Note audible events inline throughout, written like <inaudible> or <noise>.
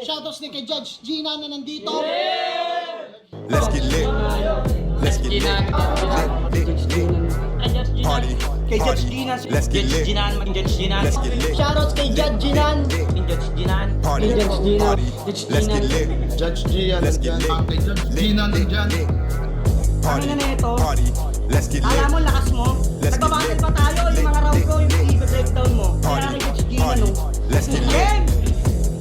Shoutouts din kay Judge Gina na nandito. Let's get lit. Let's get lit. Lit, lit, lit. Party. Kay Judge. Ginan. Let's get lit. Ginan, maging Judge Ginan. Let's get lit. Shoutouts kay Judge Ginan. Maging Judge Ginan. Party. Judge Gina. Let's get Gina. lit. Judge Gian Let's get lit. Kay Judge Lit, Gina lit, lit. Party. Ano? Party. Let's get Alam mo, lit. lakas mo. Let's get Nagbabattle lit. pa tayo. Yung mga round ko, yung i-breakdown mo. Kaya Party. kay Judge Party. no? Let's get lit.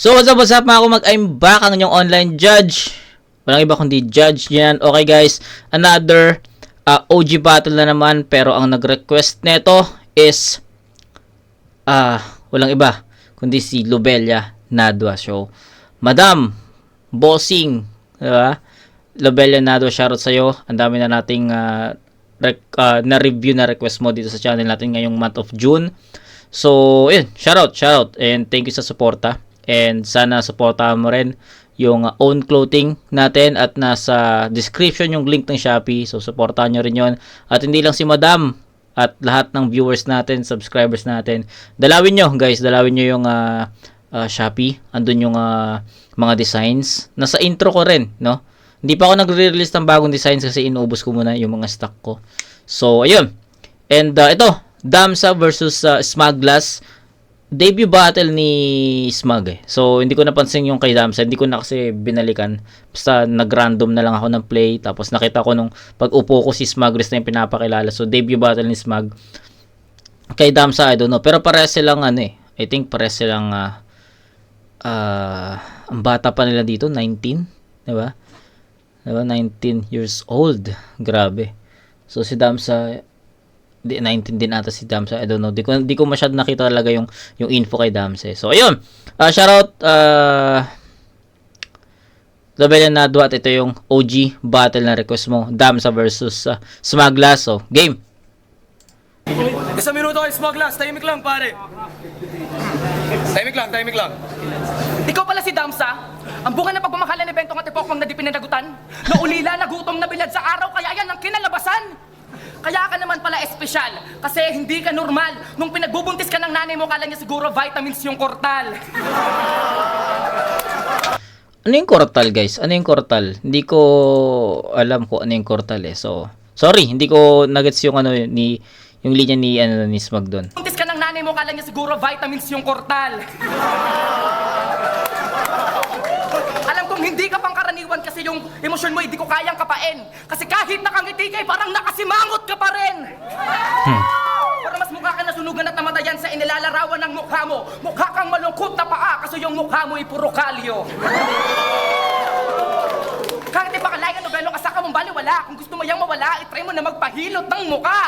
So what's up, what's up mga kumag, I'm back ang inyong online judge. Walang iba kundi judge yan. Okay guys, another uh, OG battle na naman pero ang nag-request nito is ah walang iba kundi si Lobelia Nadwa. So, Madam, bossing, di ba? Lobelia Nadwa, shoutout sa'yo. Ang dami na nating ah, rec- ah, na-review na request mo dito sa channel natin ngayong month of June. So, yun, shoutout, shoutout. And thank you sa suporta. And sana suportahan mo rin yung own clothing natin at nasa description yung link ng Shopee. So, suportahan nyo rin yon At hindi lang si Madam at lahat ng viewers natin, subscribers natin. Dalawin nyo, guys. Dalawin nyo yung uh, uh, Shopee. Andun yung uh, mga designs. Nasa intro ko rin, no? Hindi pa ako nagre-release ng bagong designs kasi inubos ko muna yung mga stock ko. So, ayun. And uh, ito, Damsa versus uh, Smaglass. Debut battle ni Smag eh. So, hindi ko napansin yung kay Damsa. Hindi ko na kasi binalikan. Basta nag-random na lang ako ng play. Tapos nakita ko nung pag-upo ko si Smaglass na yung pinapakilala. So, debut battle ni Smag. Kay Damsa, I don't know. Pero parehas silang ano eh. I think parehas silang ah ah, ang bata pa nila dito, 19. Di ba? Di ba? 19 years old. Grabe. So, si Damsa, di 19 din ata si Damsa. I don't know. Di ko di ko masyado nakita talaga yung yung info kay Damsa. eh. So ayun. Uh, shout out uh Labella Nadwa at ito yung OG battle na request mo. Damsa versus uh, Smaglass. So, game. Isang minuto kayo, Smuglass. Tahimik lang, pare. Tahimik lang, tahimik lang. Ikaw pala si Damsa? Ang bunga ng pagmamahalan ng bentong at ipokpang na di pinanagutan? Naulila, nagutom na bilad sa araw, kaya yan ang kinalabasan? Kaya ka naman pala espesyal, kasi hindi ka normal. Nung pinagbubuntis ka ng nanay mo, kala niya siguro vitamins yung kortal. Ano yung kortal, guys? Ano yung kortal? Hindi ko alam kung ano yung kortal eh. So, sorry, hindi ko nuggets yung ano ni yung linya ni ano ni Smag doon. Buntis ka ng nanay mo, kala niya siguro vitamins yung kortal. Alam kong hindi ka pangkaraniwan kasi yung emosyon mo hindi ko kayang kapain. Kasi kahit nakangiti kay parang nakasimangot ka pa rin. Para mas mukha ka nasunugan at namatayan sa inilalarawan ng mukha mo. Mukha kang malungkot na paa kasi yung mukha mo ay puro kalyo. Kahit ipakalayan nobelo ka sa kamong baliwala, kung gusto mo yang mawala, itry mo na magpahilot ng muka.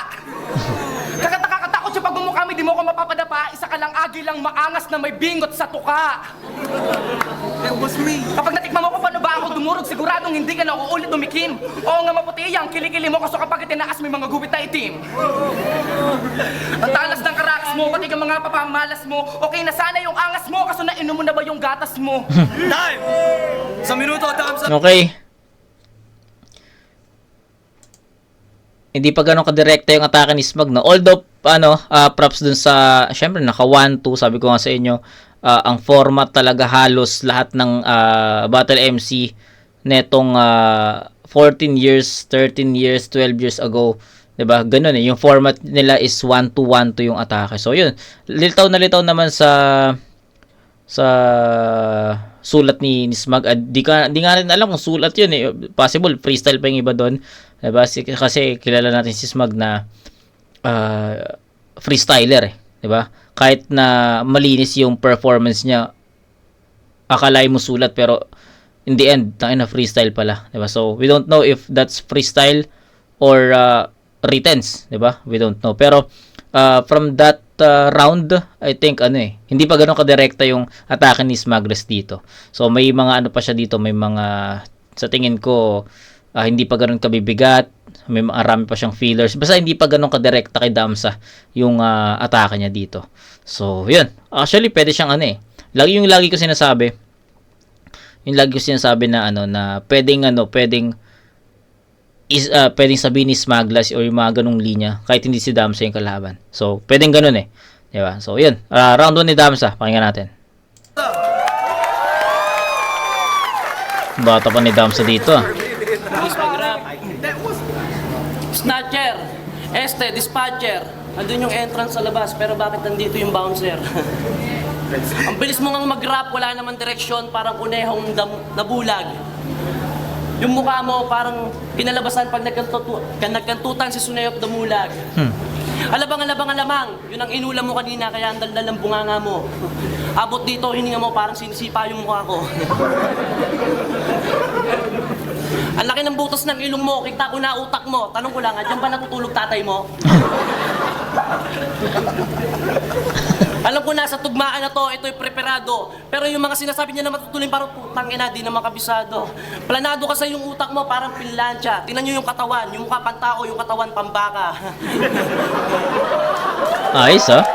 Kagat nakakatakot yung pag bumukha mo, di mo ko mapapadapa, isa ka lang agi lang maangas na may bingot sa tuka. That was me. Kapag natikman mo ko ba ako dumurog, siguradong hindi ka na uulit tumikim. Oo nga maputi yan, kilikili mo kaso kapag itinaas may mga gupit na itim. Ang talas ng karakas mo, pati ang mga papamalas mo, okay na sana yung angas mo, kaso nainom mo na ba yung gatas mo? <laughs> Time! Isang minuto, thumbs up. Okay. Hindi pa ganun kadirekta yung atake ni Smag, no? Although, ano, ah, props dun sa, syempre, naka 1-2, sabi ko nga sa inyo, ah, ang format talaga halos lahat ng ah, Battle MC netong ah, 14 years, 13 years, 12 years ago, 'di ba? Ganun eh, yung format nila is 1 to 1 to yung atake. So, yun. Litaw na litaw naman sa sa sulat ni, ni Smag. Ah, di, ka, di nga rin alam kung sulat yun eh. Possible, freestyle pa yung iba doon. Diba? Si- Kasi kilala natin si Smag na ah, freestyler eh. Diba? Kahit na malinis yung performance niya, akalay mo sulat pero in the end, tangin na freestyle pala. Diba? So, we don't know if that's freestyle or uh, writtens. Diba? We don't know. Pero, uh, from that uh, round, I think ano eh, hindi pa ganoon kadirekta yung atake ni Smagres dito. So may mga ano pa siya dito, may mga sa tingin ko ah, hindi pa ganoon kabibigat, may marami pa siyang feelers. Basta hindi pa ganoon kadirekta kay Damsa yung ah, atake niya dito. So, yun. Actually, pwede siyang ano eh. Lagi yung lagi ko sinasabi, yung lagi ko sinasabi na ano na pwedeng ano, pwedeng is uh, pwedeng sabihin ni Smaglas or yung mga ganung linya kahit hindi si Damsa yung kalaban. So, pwedeng ganun eh. Di ba? So, yun. Ah, round 1 ni Damsa. Pakinggan natin. Bata pa ni Damsa dito ah. Este, dispatcher. Andun yung entrance sa labas, pero bakit nandito yung bouncer? <laughs> Ang bilis mo ngang mag-rap, wala naman direksyon, parang kunehong dam- nabulag. Yung mukha mo, parang pinalabasan pag nagkantutu- kan- nagkantutan si Sunayop Damulag. Alabang, alabang, alamang. Yun ang inulam mo kanina, kaya ang daldal ng bunganga mo. <laughs> Abot dito, hininga mo, parang sinisipa yung mukha ko. <laughs> Ang laki ng butas ng ilong mo, kita ko na utak mo. Tanong ko lang, dyan ba natutulog tatay mo? Alam ko na sa tugmaan na to, ito'y preparado. Pero yung mga sinasabi niya na matutulin parang putang ina, di na makabisado. Planado kasi yung utak mo parang pinlansya. Tingnan niyo yung katawan, yung mukha pantao, yung katawan pambaka. Ayos ah.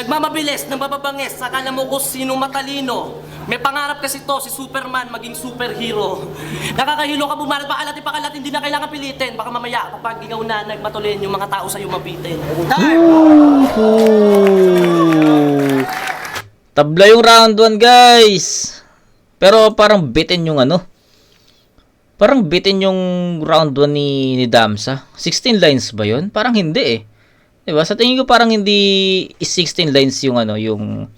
Nagmamabilis, nabababangis, saka na mo kung sino matalino. May pangarap kasi to, si Superman maging superhero. <laughs> Nakakahilo ka bumalat pa alat ipakalat, hindi na kailangan pilitin. Baka mamaya, kapag ikaw na nagmatulin, yung mga tao sa'yo mabitin. Tabla yung round 1, guys. Pero parang bitin yung ano. Parang bitin yung round 1 ni, ni Damsa. 16 lines ba yun? Parang hindi eh. 'Di ba? Sa tingin ko parang hindi is 16 lines yung ano, yung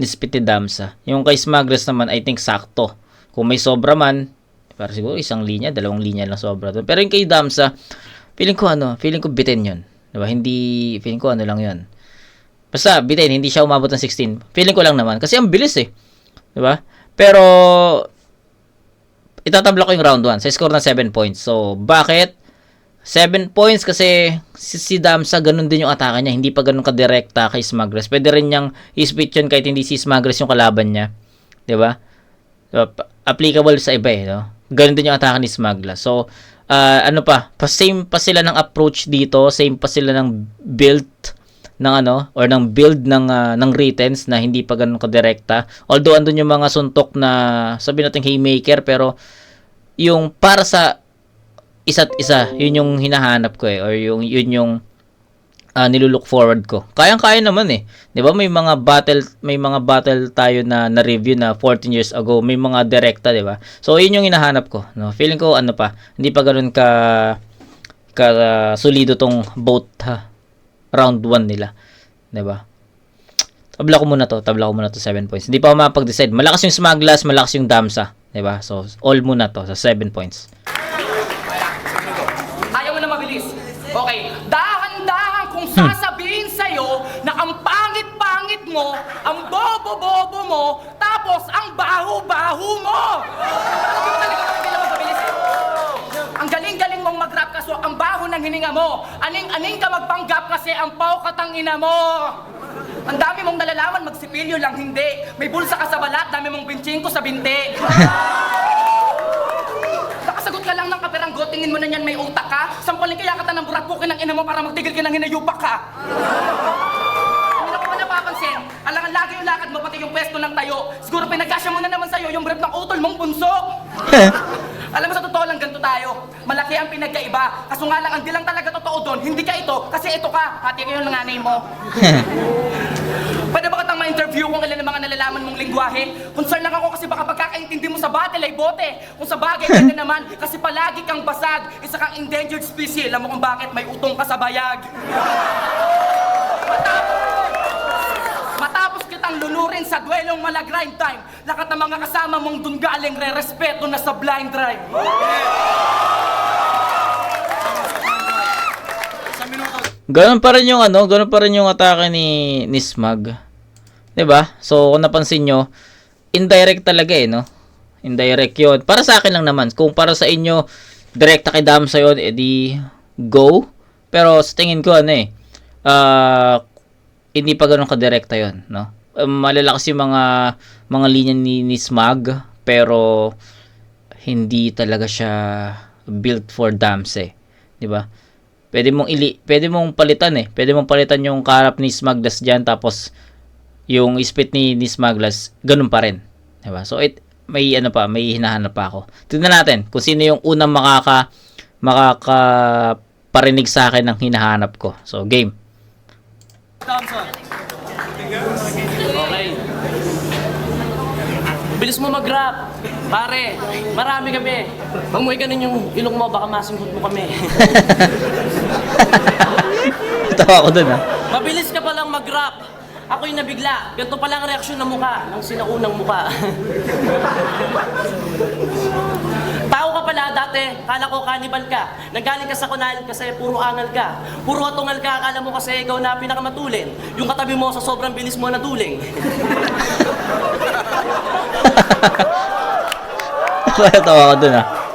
nispit ni Damsa. Yung kay Smagres naman, I think sakto. Kung may sobra man, para siguro isang linya, dalawang linya lang sobra doon. Pero yung kay Damsa, feeling ko ano, feeling ko bitin yun. 'Di ba? Hindi, feeling ko ano lang yun. Basta, bitin, hindi siya umabot ng 16. Feeling ko lang naman. Kasi ang bilis eh. Di ba? Pero, itatabla ko yung round 1 sa score na 7 points. So, bakit? 7 points kasi si, si Damsa ganun din yung atake niya. Hindi pa ganun kadirekta kay Smagres. Pwede rin niyang i-split yun kahit hindi si Smagres yung kalaban niya. Di ba? Pa- Applicable sa iba eh. No? Ganun din yung atake ni Smagla. So, ah, ano pa? pa? Same pa sila ng approach dito. Same pa sila ng build ng ano or ng build ng ah, ng writtens na hindi pa ganun kadirekta. Although andun yung mga suntok na sabi natin haymaker pero yung para sa isa't isa, yun yung hinahanap ko eh or yung yun yung ah, nilulook forward ko. Kayang-kaya naman eh. 'Di ba? May mga battle may mga battle tayo na na-review na 14 years ago, may mga direkta, 'di ba? So yun yung hinahanap ko, no. Feeling ko ano pa, hindi pa ganoon ka ka ah, solido tong boat ha, round 1 nila. 'Di ba? Tabla ko muna to, tabla ko muna to 7 points. Hindi pa ako mapag-decide. Malakas yung Smaglas, malakas yung Damsa, 'di ba? So all muna to sa 7 points. Ayaw mo na mabilis. Okay, dahan-dahan kung sasabihin sa'yo na ang pangit-pangit mo, ang bobo-bobo mo, tapos ang baho-baho mo. Ang galing-galing mong mag-rap kaso ang baho ng hininga mo. Aning-aning ka magpanggap kasi ang paukatang ina mo. Ang dami mong nalalaman, magsipilyo lang hindi. May bulsa ka sa balat, dami mong binching ko sa binti. <laughs> Nakasagot ka lang ng tingin mo na niyan may utak ka? Sampalin kaya kita ng burakpukin ng ina mo para magtigil ka ng hinayupak ka. Hindi ko pa napapansin, alangan lagi yung lakad mo, pati yung pwesto ng tayo. Siguro pinagkasya mo na naman sa'yo yung brief ng utol mong bunso. Alam mo sa totoo lang, ganito tayo. Malaki ang pinagkaiba. Kaso nga lang, ang di lang talaga totoo doon, hindi ka ito, kasi ito ka. Hati kayo ng nanay mo. Ma-interview kung ilan ang mga nalalaman mong lingwahe? Concern lang ako kasi baka pagkakaintindi mo sa battle ay bote. Kung sa bagay, <laughs> pwede naman kasi palagi kang basag. Isa kang endangered species. Alam mo kung bakit may utong ka sa bayag. Matapos, matapos kitang lunurin sa duelong mala grind time, lakat ng mga kasama mong dun galing re-respeto na sa blind drive. Ganun pa rin yung ano, ganun pa rin yung atake ni ni Smag. 'Di ba? So kung napansin nyo, indirect talaga eh, no? Indirect 'yon. Para sa akin lang naman, kung para sa inyo direkta kay Damsa 'yon, edi go. Pero sa tingin ko, ano eh, ah, hindi pa ganun kadirekta yon no? Um, malalakas yung mga, mga linya ni, ni Smag, pero hindi talaga siya built for dams eh. 'Di ba? Pwede mong ili pwede mong palitan eh. Pwede mong palitan yung karap ni Smaglas diyan tapos yung spit ni, ni Smaglas ganun pa rin. 'Di ba? So it may ano pa, may hinahanap pa ako. Tingnan natin kung sino yung unang makaka makaka parinig sa akin ng hinahanap ko. So game. Okay. Bilis mo mag-rap. Pare, marami kami. Mo ganun yung ilong mo, baka masingkot mo kami. <laughs> Tawa ko dun ah. Mabilis ka palang mag-rap. Ako'y nabigla. Ganito pala ang reaksyon ng mukha, ng sinaunang mukha. <laughs> Tao ka pala dati, kala ko kanibal ka. Nanggaling ka sa kunal kasi puro angal ka. Puro atungal ka, akala mo kasi ikaw na pinakamatulin. Yung katabi mo sa sobrang bilis mo na duling. <laughs> Tawa ko dun ah.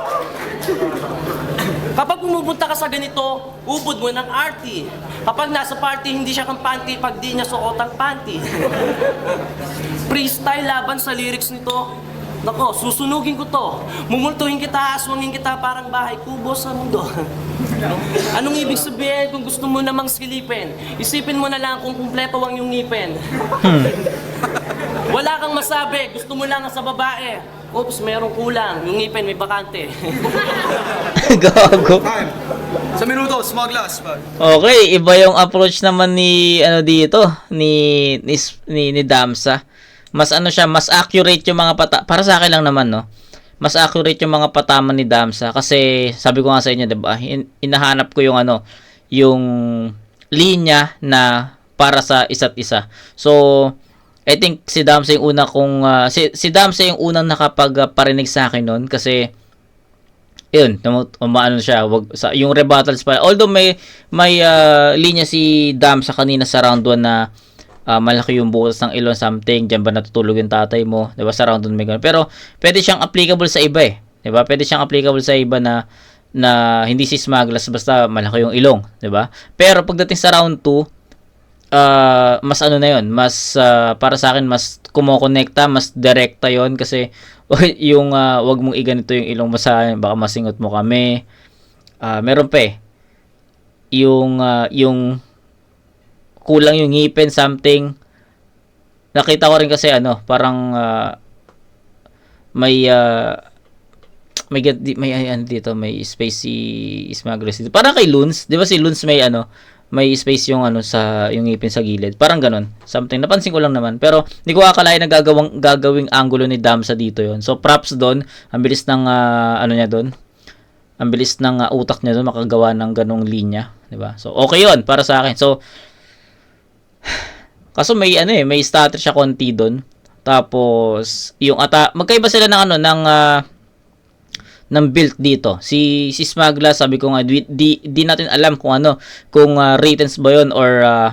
Kapag pumupunta ka sa ganito, ubod mo ng arty. Kapag nasa party, hindi siya kampante pag di niya suot ang panty. <laughs> Freestyle laban sa lyrics nito. Nako, susunugin ko to. Mumultuhin kita, aswangin kita parang bahay kubo sa mundo. <laughs> Anong ibig sabihin kung gusto mo namang silipin? Isipin mo na lang kung kumpleto ang yung ngipin. <laughs> Wala kang masabi, gusto mo lang sa babae. Oops, merong kulang. Yung ngipin may bakante. <laughs> Gago. Time. Sa minuto, Smuglass. Pag. Okay, iba yung approach naman ni ano dito ni ni, ni, ni Damsa. Mas ano siya, mas accurate yung mga pata para sa akin lang naman no. Mas accurate yung mga patama ni Damsa kasi sabi ko nga sa inyo, 'di ba? hin- Hinahanap ko yung ano, yung linya na para sa isa't isa. So, I think si Damsa yung una kong ah, si, si Damsa yung unang nakapagparinig sa akin noon kasi yun, umaano siya, wag sa yung rebuttals pa. Although may may ah, linya si Dam sa kanina sa round 1 na ah, malaki yung butas ng ilon something, diyan ba natutulog yung tatay mo, 'di ba? Sa round 1 may ganun. Pero pwede siyang applicable sa iba eh, 'di ba? Pwede siyang applicable sa iba na na hindi si Smaglas basta malaki yung ilong, 'di ba? Pero pagdating sa round 2, ah mas ano na yon mas ah, para sa akin mas kumokonekta mas direkta yon kasi <laughs> yung ah, wag mong iganito yung ilong mo sa baka masingot mo kami. Ah, meron pa eh. Yung ah, yung kulang yung ngipin something. Nakita ko rin kasi ano parang ah, may ah, may get- may ano dito may space si Smagres dito. Parang kay Loons di ba si Loons may ano may space yung ano sa yung ngipin sa gilid. Parang ganun. Something napansin ko lang naman. Pero hindi ko akalain na gagawang gagawing angulo ni Damsa dito 'yon. So props doon. Ang bilis ng ah, ano niya doon. Ang bilis ng ah, utak niya doon makagawa ng ganong linya, 'di ba? So okay 'yon para sa akin. So <sighs> Kaso may ano eh, may stutter siya konti doon. Tapos yung ata magkaiba sila ng ano ng ah, ng build dito. Si si Smagla, sabi ko nga di, di, di natin alam kung ano, kung uh, Ratens ba 'yon or ah,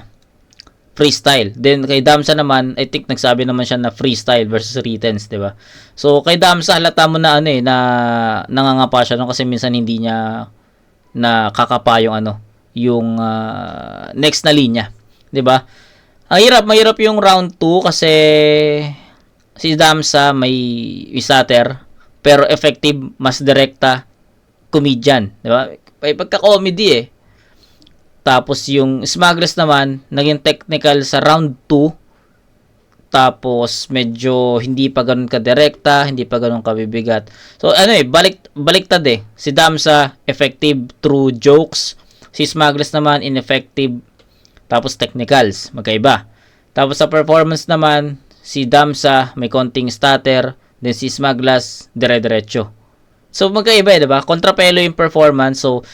freestyle. Then kay Damsa naman, I think nagsabi naman siya na freestyle versus Ratens, 'di ba? So kay Damsa halata mo na ano eh na nangangapa siya no kasi minsan hindi niya nakakapa yung ano, yung ah, next na linya, 'di ba? Ang hirap, mahirap yung round 2 kasi si Damsa may isater pero effective, mas direkta comedian, di ba? May pagka-comedy eh. Tapos yung Smugglers naman, naging technical sa round 2. Tapos medyo hindi pa ganun ka-direkta, hindi pa ganun kabibigat. So ano eh, balik baliktad eh. Si Damsa effective through jokes, si Smugglers naman ineffective tapos technicals, magkaiba. Tapos sa performance naman, si Damsa may konting stutter, then si Smaglas dire-diretso. So magkaiba eh, 'di ba? Kontrapelo yung performance. So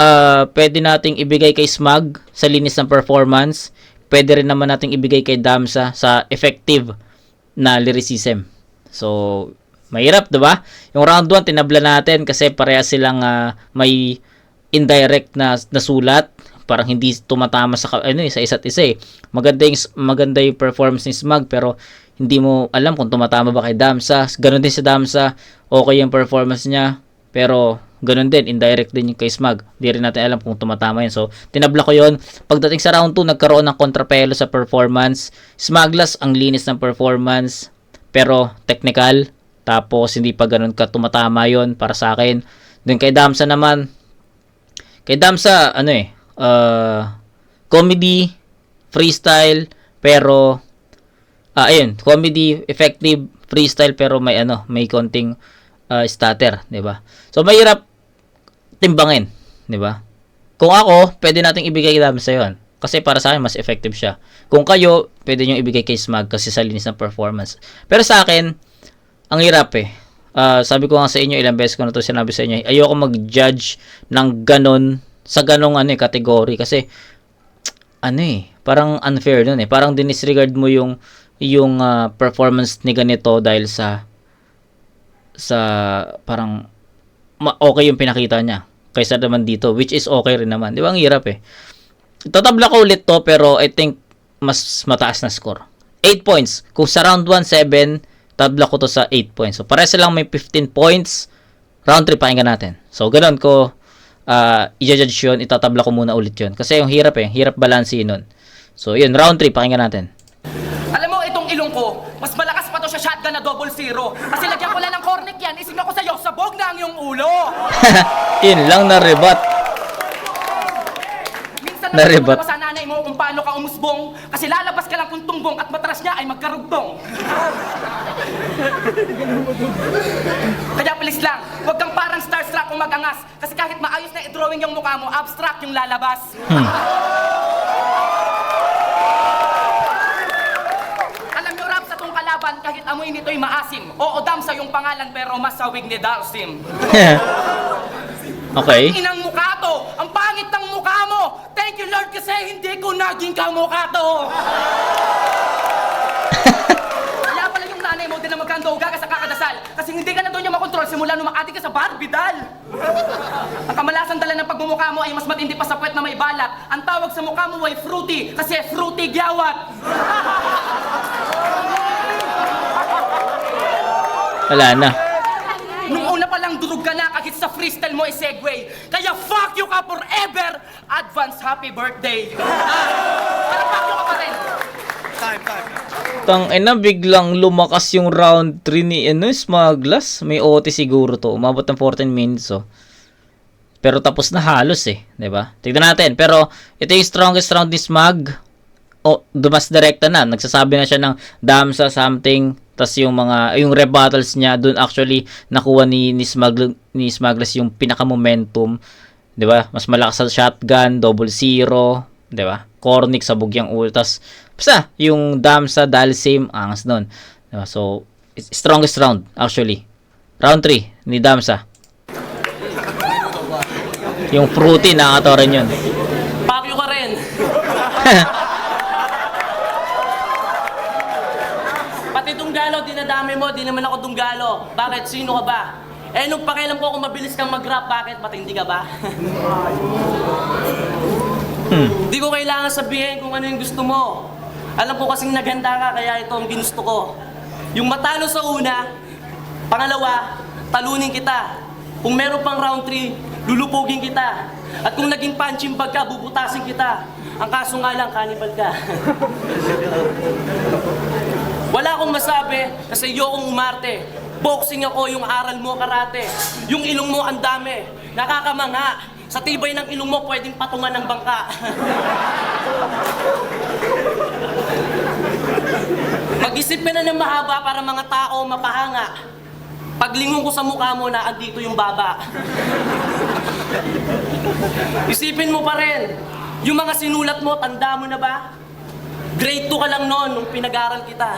ah pwede nating ibigay kay Smag sa linis ng performance. Pwede rin naman nating ibigay kay Damsa sa effective na lyricism. So mahirap, 'di ba? Yung round 1 tinabla natin kasi parehas silang ah, may indirect na nasulat parang hindi tumatama sa ano eh, sa isa't isa eh. Maganda yung maganda yung performance ni Smug pero hindi mo alam kung tumatama ba kay Damsa. Ganon din sa Damsa. Okay yung performance niya Pero, ganun din, indirect din yung kay Smag. Di rin natin alam kung tumatama yun. So, tinabla ko yun. Pagdating sa round 2, nagkaroon ng kontrapelo sa performance. Smaglas, ang linis ng performance. Pero, technical. Tapos, hindi pa ganun ka tumatama yon para sa akin. Then, kay Damsa naman, kay Damsa, ano eh, uh, comedy, freestyle, pero, ah, ayun, comedy, effective, freestyle, pero may ano, may konting uh, stutter, 'di ba? So mahirap timbangin, 'di ba? Kung ako, pwede nating ibigay kay Damsa 'yon. Kasi para sa akin mas effective siya. Kung kayo, pwede niyo ibigay kay Smag kasi sa linis ng performance. Pero sa akin, ang hirap eh. Ah, sabi ko nga sa inyo, ilang beses ko na to sinabi sa inyo, ayoko mag-judge ng ganon, sa ganong ano eh, kategory. Kasi, ano eh, parang unfair dun eh. Parang dinisregard mo yung, yung ah, performance ni ganito dahil sa, sa, parang, okay yung pinakita niya. Kaysa naman dito, which is okay rin naman. Di ba? Ang hirap eh. Tatabla ko ulit to, pero I think, mas mataas na score. 8 points. Kung sa round 1, 7, tabla ko to sa 8 points. So, pare lang may 15 points. Round 3, pakinggan natin. So, ganun ko, uh, i-judge yun, itatabla ko muna ulit yun. Kasi yung hirap eh, hirap balansin nun. So, yun, round 3, pakinggan natin. Alam mo, itong ilong ko, mas malakas pa to sa shotgun na double zero. Kasi lagyan ko lang ng cornic yan, ising ako sa'yo, sabog na ang iyong ulo. <laughs> yun lang na rebut. Minsan na sa nanay mo kung paano ka umusbong, kasi lalabas ka lang kung tunggong at matras niya ay magkarugtong. <laughs> Kaya please lang, huwag kang parang starstruck kung magangas, i-drawing yung mukha mo, abstract yung lalabas. Alam nyo, rap sa tong kalaban, kahit amoy nito'y maasim. Oo, dam sa yung pangalan, pero masawig ni Dalsim. <laughs> okay. Inang mukha to! Ang pangit ng mukha mo! Thank you Lord kasi hindi ko naging kamukha to! <laughs> Nanay mo din na magkandoga ka sa kakadasal kasi hindi ka na doon niya makontrol simula nung makati ka sa barbidal. <laughs> Ang kamalasan dala ng pagmumukha mo ay mas matindi pa sa puwet na may balat. Ang tawag sa mukha mo ay fruity kasi fruity gyawat. <laughs> Wala na. Nung una pa lang durog ka na kahit sa freestyle mo ay segue. Kaya fuck you ka forever! Advance happy birthday! <laughs> Pero fuck you ka pa rin! Tang ina biglang lumakas yung round 3 ni ano, Smaglas. May OT siguro to. Umabot ng 14 minutes oh. Pero tapos na halos eh, 'di ba? Tignan natin. Pero ito yung strongest round ni Smag. Oh, dumas direkta na. Nagsasabi na siya ng damsa something. Tas yung mga yung rebuttals niya doon actually nakuha ni ni Smag ni Smaglas yung pinaka momentum, 'di ba? Mas malakas sa shotgun, double zero, 'di ba? Cornic sa bugyang ultas. Basta yung Damsa Dalsim angas doon. 'Di ba? So strongest round actually. Round 3 ni Damsa. Yung fruity nakakatawa rin yun. Pakyo ka rin. <laughs> Pati tunggalo, dinadami mo, di naman ako tunggalo. Bakit? Sino ka ba? Eh, nung pakialam ko kung mabilis kang mag-rap, bakit? Matindi ka ba? Di ko kailangan sabihin kung ano yung gusto mo. Alam ko kasing naganda ka, kaya ito ang ginusto ko. Yung matalo sa una, pangalawa, talunin kita. Kung meron pang round 3, lulupugin kita. At kung naging punching bag ka, bubutasin kita. Ang kaso nga lang, cannibal ka. <laughs> Wala akong masabi kasi ayokong umarte. Boxing ako, yung aral mo, karate. Yung ilong mo, ang dami. Nakakamanga. Sa tibay ng ilong mo, pwedeng patungan ng bangka. <laughs> Mag-isip ka na ng mahaba para mga tao mapahanga. Paglingon ko sa mukha mo na andito yung baba. Isipin mo pa rin, yung mga sinulat mo, tanda mo na ba? Grade 2 ka lang noon nung pinag-aral kita.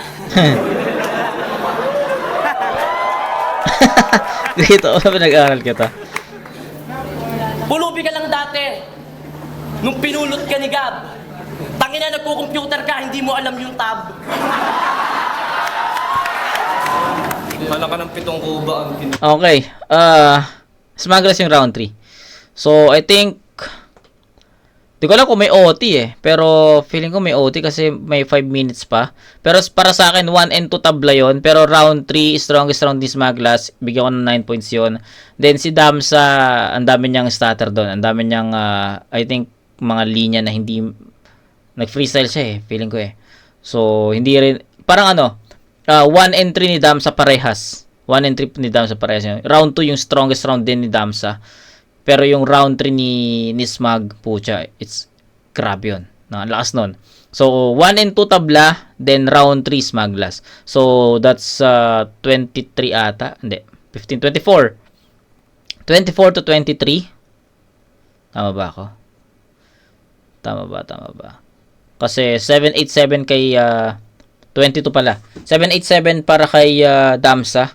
<laughs> Dito ako nag-aaral kita. Pulubi ka lang dati. Nung pinulot ka ni Gab. Tangina, nagko-computer ka, hindi mo alam yung tab. Kala ka ng pitong kuba ang kin... Okay. Uh, Smaglas yung round 3. So, I think Di ko alam kung may OT eh. Pero feeling ko may OT kasi may 5 minutes pa. Pero para sa akin, 1 and 2 tabla yon Pero round 3, strongest round ni Smaglas. Bigyan ko ng 9 points yon Then si Damsa, ang dami niyang starter doon. Ang dami niyang, ah, I think, mga linya na hindi... Nag-freestyle siya eh. Feeling ko eh. So, hindi rin... Parang ano, 1 and 3 ni Damsa parehas. 1 and 3 ni Damsa parehas. Round 2 yung strongest round din ni Damsa. Pero yung round 3 ni, ni Smag, pucha, it's grabe yun. Ang lakas nun. So, 1 and 2 tabla, then round 3 Smaglas. So, that's uh, 23 ata. Hindi, 15, 24. 24 to 23. Tama ba ako? Tama ba, tama ba? Kasi 787 kay uh, 22 pala. 787 para kay uh, Damsa.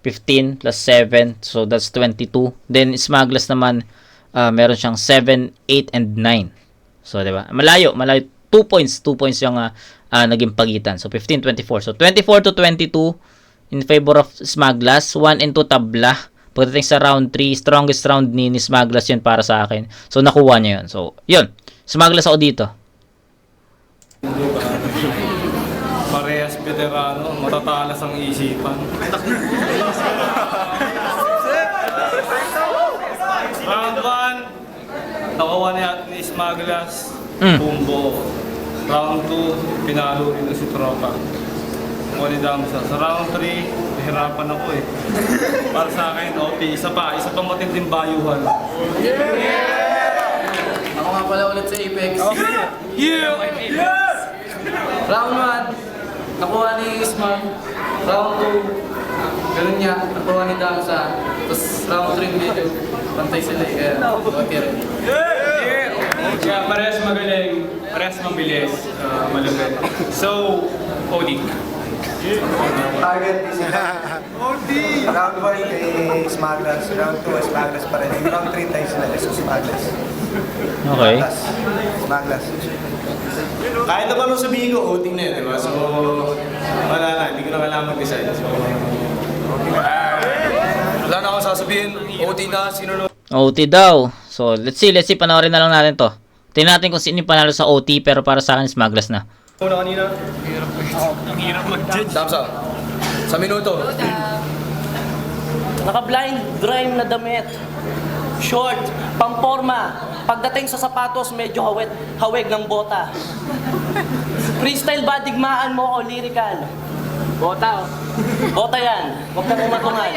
15 plus 7. So, that's 22. Then, Smaglas naman, uh, meron siyang 7, 8, and 9. So, di ba? Malayo, malayo. 2 points. 2 points yung uh, uh, naging pagitan. So, 15, 24. So, 24 to 22 in favor of Smaglas. 1 and 2 tabla. Pagdating sa round 3, strongest round ni, ni Smaglas yun para sa akin. So, nakuha niya yun. So, yun. Smaglas ako dito. Parehas veterano, matatalas ang isipan. Round 1, nakuha ni at ni Smaglas, Mm. Bumbo. Round 2, pinalo rin si Tropa. Kuha ni Damsa. Sa round 3, nahirapan ako eh. Para sa akin, OP, isa pa, isa pang matinding bayuhan. Ako nga pala ulit sa Apex. Yeah! Round 1, nakuha ni Ismar. Round 2, ganun niya, nakuha ni Damsa. Tapos round 3 medyo pantay sila eh. Kaya, okay rin. Yeah, parehas magaling, parehas mabilis, uh, malupit. So, OD. Target is <laughs> OD! Round 1 kay Smaglas, round 2 Smaglas pa rin. Yung round 3 tayo sila Jesus Smaglas. Okay. Smaglas. Smaglas. Kahit na paano sabihin ko, outing na yun, di ba? So, wala na, hindi ko na kailangan mag-decide. So, Wala na akong sasabihin, OD na, sino na OT daw. So, let's see, let's see. Panoorin na lang natin to. Tingnan natin kung sino yung panalo sa OT, pero para sa akin, Smaglas na. Una kanina? Ang hirap mag-judge. Damsa, sa minuto. Naka-blind drive na damit. Short, pamporma. Pagdating sa sapatos, medyo hawet, haweg ng bota. Freestyle ba, digmaan mo o lyrical? Bota, Bota yan. Huwag kang umatungan.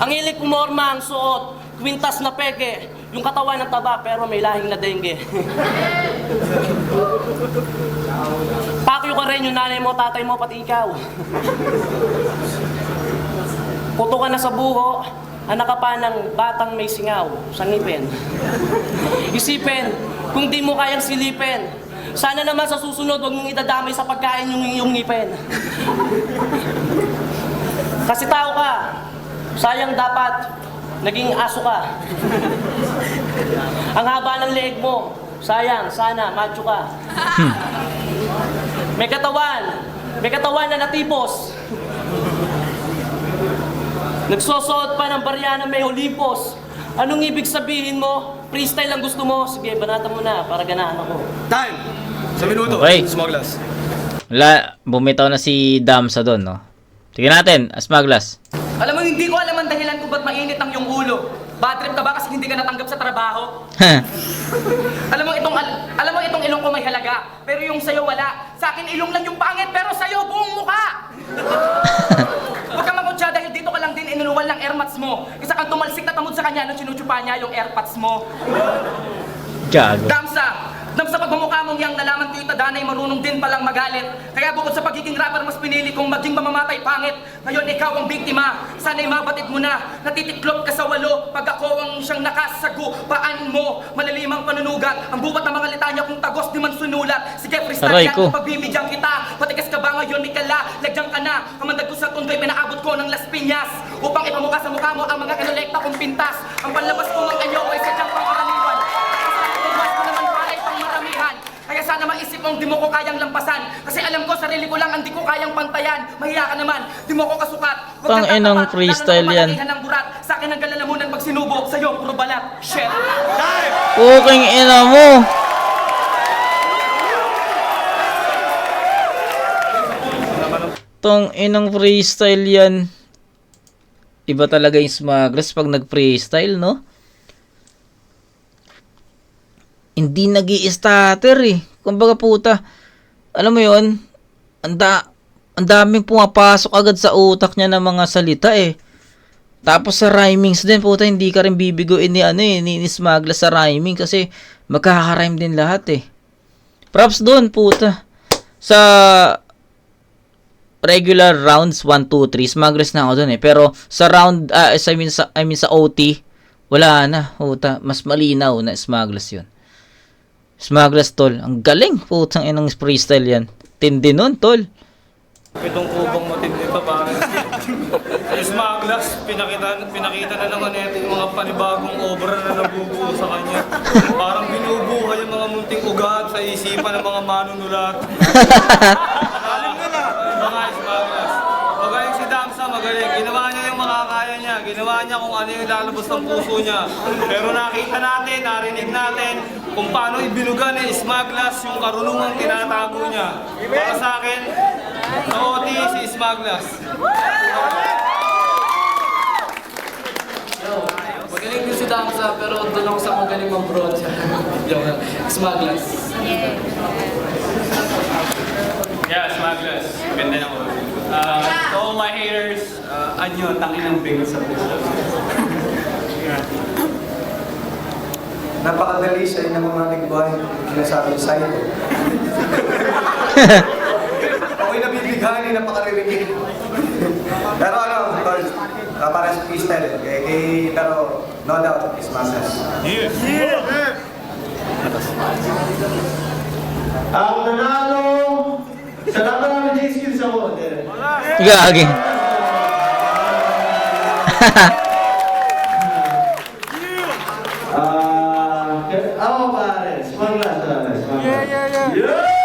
Ang hilig pumorma ang suot, kwintas na peke, yung katawan ng taba pero may lahing na dengue. Pakyo ka rin yung nanay mo, tatay mo, pati ikaw. Puto ka na sa buho, anak ka pa ng batang may singaw sa ngipin. Isipin, kung di mo kayang silipin, sana naman sa susunod wag mong idadamay sa pagkain yung iyong ngipin. Kasi tao ka, sayang dapat naging aso ka. Ang haba ng leeg mo, sayang, sana, macho ka. May katawan, may katawan na natipos. Nagsosuot pa ng barya na may Olympus. Anong ibig sabihin mo? Freestyle ang gusto mo? Sige, banata mo na para ganahan ako. Time! Sa minuto, Okay. Smaglas. Wala, bumitaw na si Damsa doon, no? Tingnan natin, Smaglas. Alam mo, hindi ko alam ang dahilan kung ba't mainit ang iyong ulo. Bad trip ka ba kasi hindi ka natanggap sa trabaho? Alam mo itong al- alam mo itong ilong ko may halaga, pero yung sayo wala. Sa akin ilong lang yung pangit, pero sayo buong mukha. <laughs> Huwag kang mangutya dahil dito ka lang din inunuwal ng airmats mo. Isa kang tumalsik na tamod sa kanya nung sinutsupa niya yung airpods mo. Gago. Damsa! Damsa pag mamukha mong yang nalaman ko yung tadanay marunong din palang magalit. Kaya bukod sa pagiging rapper, mas pinili kong maging mamamatay pangit. Ngayon ikaw ang biktima. Sana'y mabatid mo na. Natitiklop ka sa walo. Pag ako ang siyang nakasagu, paan mo? Malalimang panunugat. Ang bubat ng mga litanya kung tagos di man sunulat. Sige, freestyle yan. Pagbibigyan kita. Patigas ka ba ngayon, Mikala? Lagyan ka na. Kamandag ko sa tundoy, pinaabot ko ng Las Piñas. Upang ipamukha sa mukha mo ang mga kinolekta kong pintas. Ang panlabas ko ng anyo ay sadyang pangkaraniwan. Tumas ko naman para itong maramihan. Kaya sana maisip mong di mo ko kayang lampasan. Kasi alam ko, sarili ko lang ang di ko kayang pantayan. Mahiya ka naman, di mo ko kasukat. Huwag kang Tang inang tatapat, freestyle lalo na yan. ng burat. Sa akin ang galalamunan pag sinubo, sa'yo puro Puking ina mo. Tong inang freestyle yan. Iba talaga yung smugglers pag nag-freestyle, no? Hindi nag starter eh. Kumbaga puta, alam mo yon ang da ang daming pumapasok agad sa utak niya ng mga salita eh. Tapos sa rhymings din, puta, hindi ka rin bibiguin ni ano eh, ni, ni Smagla sa rhyming kasi magkaka-rhyme din lahat eh. Props doon, puta. Sa regular rounds 1 2 3 Smaglas na ako doon eh. Pero sa round ah, I mean sa I mean sa OT wala na, puta. Mas malinaw na Smaglas 'yun. Smaglas tol, ang galing putang inang freestyle 'yan. Tindi nun, tol. Itong kubang matindi ito, pare. <laughs> Smaglas, pinakita, pinakita na naman ito yung mga panibagong obra na nabubuo sa kanya. Parang binubuhay yung mga munting ugat sa isipan ng mga manunulat. Alam mo na! Mga Smaglas. Magaling si Damsa, magaling. Ginawa niya yung makakaya niya. Ginawa niya kung ano yung lalabas ng puso niya. Pero nakita natin, narinig natin kung paano ibinuga ni Smaglas yung karunungang tinatago niya. Para sa akin, OT si Smaglas. Magaling din si Damsa, pero doon ako sa magaling mag-bronze. Joke lang. Smugglers. Yeah, Smaglas. Ganda ng ulo. Uh, to all my haters, uh, anyo, tangin ng bing sa <laughs> Napakadali sa inyo mga nagbuhay. Sinasabi sa ito. <laughs> Ako'y nabibighani, napakaririnig. Pero ano, tol, uh, para sa freestyle, eh, kay, pero no doubt, is masas. Ang nanalo, sa laban namin J-Skills. Gagi. Ah, <laughs> ako pare, smaglas pare, smaglas. Yeah, yeah, yeah.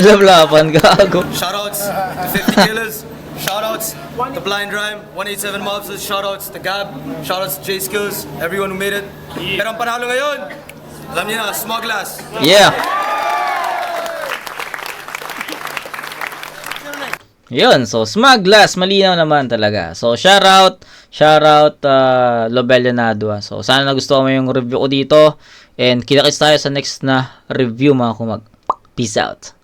Lablapan, gago. Shoutouts to 50 Killers. Shoutouts to Blind Rhyme, 187 Mobsters. Shoutouts to Gab. Shoutouts to J Skills. Everyone who made it. Pero ang panalo ngayon, alam niyo na, Smuglass. Yeah. Yun, so Smuglass, malinaw naman talaga. So, shoutout, shoutout uh, Lobel Yanadua. So, sana nagustuhan mo yung review ko dito. And kita-kits tayo sa next na review mga kumag. Peace out.